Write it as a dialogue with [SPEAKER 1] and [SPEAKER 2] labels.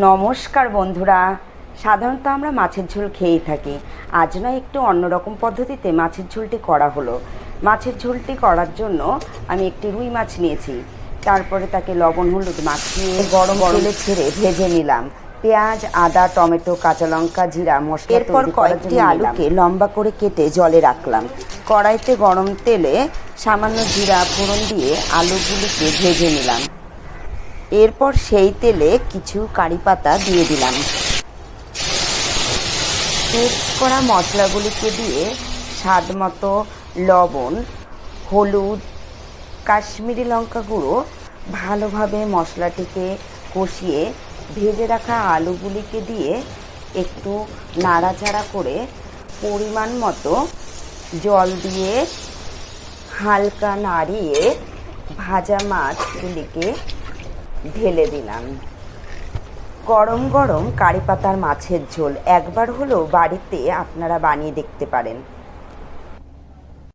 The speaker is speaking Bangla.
[SPEAKER 1] নমস্কার বন্ধুরা। সাধারণত আমরা মাছের ঝোল খেয়েই থাকি। আজ না একটু অন্যরকম পদ্ধতিতে মাছের ঝোলটি করা হলো। মাছের ঝোলটি করার জন্য আমি একটি রুই মাছ নিয়েছি। তারপরে তাকে লবণ হলুদ মাখিয়ে গরম তেলে ছেড়ে ভেজে নিলাম। পেঁয়াজ আদা টমেটো কাঁচা লঙ্কা জিরা মশলা এরপর কয়েকটি আলুকে লম্বা করে কেটে জলে রাখলাম। কড়াইতে গরম তেলে সামান্য জিরা ফোড়ন দিয়ে আলুগুলিকে ভেজে নিলাম। এরপর সেই তেলে কিছু কারি পাতা দিয়ে দিলাম। পেস্ট করা মশলাগুলিকে দিয়ে স্বাদ মতো লবণ, হলুদ, কাশ্মীরি লঙ্কা গুঁড়ো ভালোভাবে মশলাটিকে কষিয়ে ভেজে রাখা আলুগুলিকে দিয়ে একটু নাড়াচাড়া করে পরিমাণ মতো জল দিয়ে হালকা নাড়িয়ে ভাজা মাছগুলিকে ঢেলে দিলাম। গরম গরম কারি পাতার মাছের ঝোল একবার হলেও বাড়িতে আপনারা বানিয়ে দেখতে পারেন।